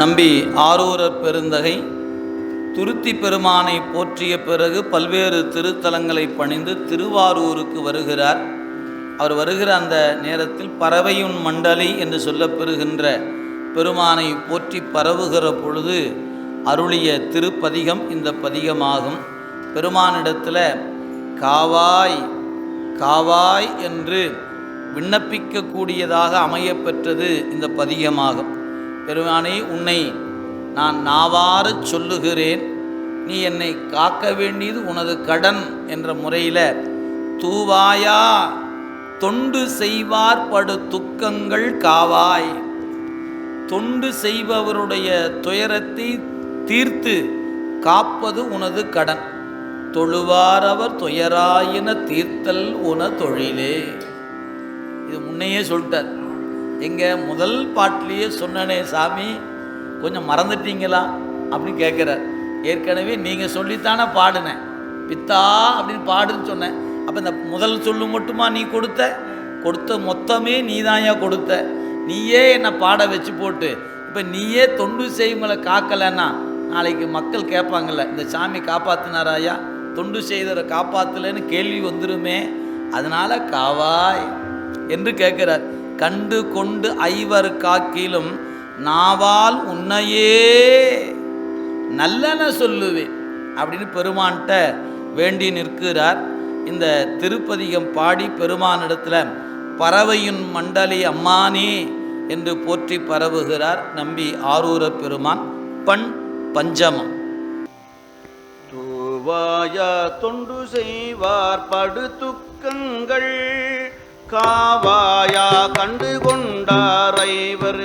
நம்பி ஆரூரர் பெருந்தகை துருத்தி பெருமானை போற்றிய பிறகு பல்வேறு திருத்தலங்களை பணிந்து திருவாரூருக்கு வருகிறார். அவர் வருகிற அந்த நேரத்தில் பறவையுன் மண்டலி என்று சொல்லப்பெறுகின்ற பெருமானை போற்றி பரவுகிற பொழுது அருளிய திருப்பதிகம் இந்த பதிகமாகும். பெருமானிடத்தில் காவாய் காவாய் என்று விண்ணப்பிக்கக்கூடியதாக அமையப்பெற்றது இந்த பதிகமாகும். பெருமானே உன்னை நான் நாவாறு சொல்லுகிறேன். நீ என்னை காக்க வேண்டியது உனது கடன் என்ற முறையில் தூவாயா? தொண்டு செய்வார் படு துக்கங்கள் காவாய். தொண்டு செய்பவருடைய துயரத்தை தீர்த்து காப்பது உனது கடன். தொழுவாரவர் துயராயின தீர்த்தல் உன தொழிலே. இது முன்னையே சொல்லிட்டார். எங்கள் முதல் பாட்டிலேயே சொன்னனே சாமி கொஞ்சம் மறந்துட்டீங்களா? அப்படின்னு கேட்குறார். ஏற்கனவே நீங்கள் சொல்லித்தானே பாடினேன் பித்தா அப்படின்னு பாடுன்னு சொன்னேன். அப்போ இந்த முதல் சொல்லு மட்டுமா நீ கொடுத்த? கொடுத்த மொத்தமே நீ கொடுத்த. நீயே என்னை பாட வச்சு போட்டு இப்போ நீயே தொண்டு செய்வங்களை காக்கலைன்னா நாளைக்கு மக்கள் கேட்பாங்கல்ல இந்த சாமி காப்பாற்றினாராயா தொண்டு செய்தரை காப்பாற்றலைன்னு கேள்வி வந்துருமே அதனால காவாய் என்று கேட்குறார். கண்டு கொண்டு ஐவர் காக்கிலும் நாவால் உன்னையே நல்லன சொல்லுவேன் அப்படின்னு பெருமான்கிட்ட வேண்டி நிற்கிறார். இந்த திருப்பதிகம் பாடி பெருமானிடத்தில் பறவையின் மண்டலி அம்மானே என்று போற்றி பரவுகிறார் நம்பி ஆரூர பெருமான். பண் பஞ்சமம். தூவாயா தொண்டு செய்வார் படுத்துக்கங்கள் காவாயா கண்டு கொண்டார் ஐவர்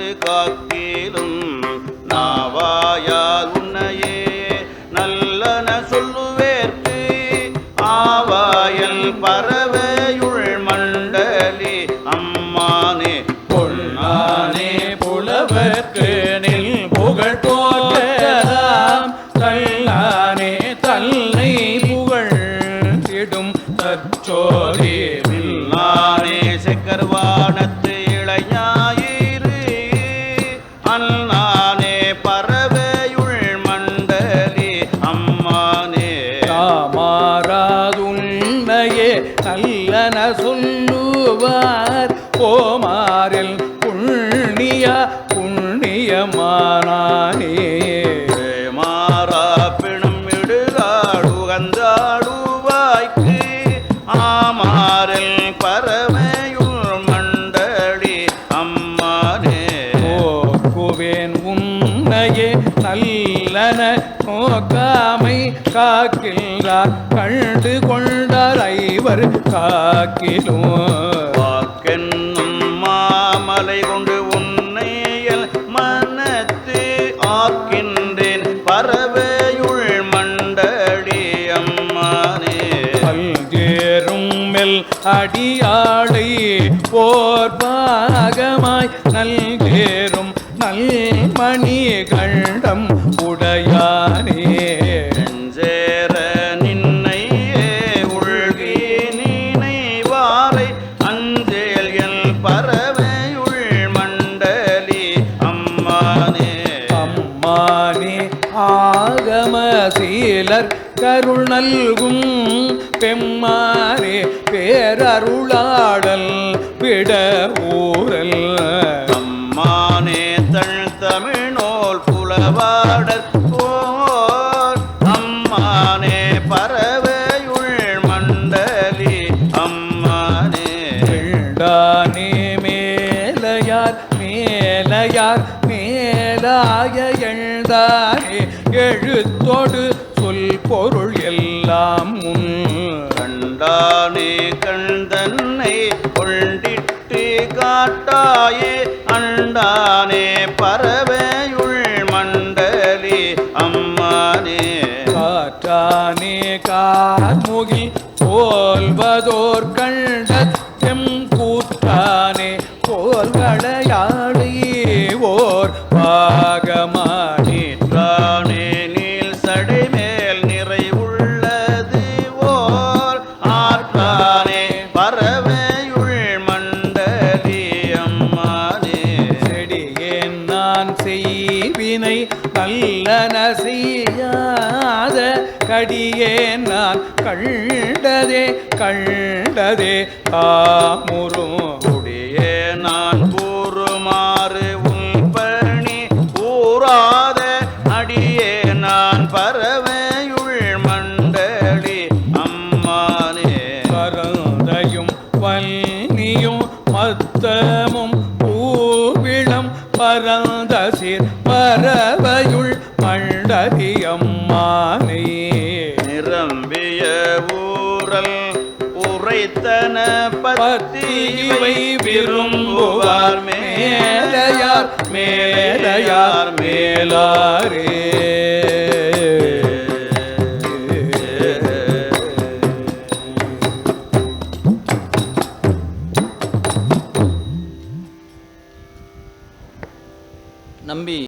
காமாராதுண்மையே நல்லன சொல்லுவார். போமாரில் புண்ணிய புண்ணியமானானே. மாறா பிணம் இடுகாடுகந்தாடுவாய்க்கு ஆமாரில் பறவையுள் மண்டலி அம்மானே. போக்குவேன் உன்னையே நல்லன நோக்காமை காக்கின்றார் கண்டு கொண்டார் ஐவர் காக்கிலும் வாக்கென்னும் மாமலை கொண்டு உன்னையல் மனத்து ஆக்கின்றேன். பறவையுள் மண்டடி அம்மானே. பல்கேரும் மெல் அடியாளை போர் பாகமாய் நல்கேரும் நல்மணி கண்டம் ஆகம சீலர் கருள் நல்கும் பெம்மானே பேரருளாடல் விட ஊரல் அம்மானே தள் தமிழ்நோல் புலவாடற் போர். அம்மானே பறவையுள் மண்டலி. அம்மானே எழுந்தானே மேலையார் மேலையார் மேலாய எழுந்தானே எழுத்தோடு சொல் பொருள் எல்லாம் உன் கண்டானே கண்தன்னை கொண்டிட்டு காட்டாயே அண்டானே பறவையுள் மண்டலி அம்மானே. காற்றானே கார்முகில் போல்வதோர் கண்ட செம் கூற்றானே போல்களையாடி கடியே நான் கண்டதே கண்டதே தாமுறும் குடியே நான் கூறுமாறு உன் பணி கூறாத அடியே நான் பறவையுள் மண்டலி அம்மானே. பரந்தையும் வன்னியும் மத்தமும் பூவிளம் பரந்த சீர் பறவையுள் மண்டதி அம்மானே. உரைத்தன பத்திவை விரும்புவார் மேலையார் மேலையார் மேலாரே. நம்பி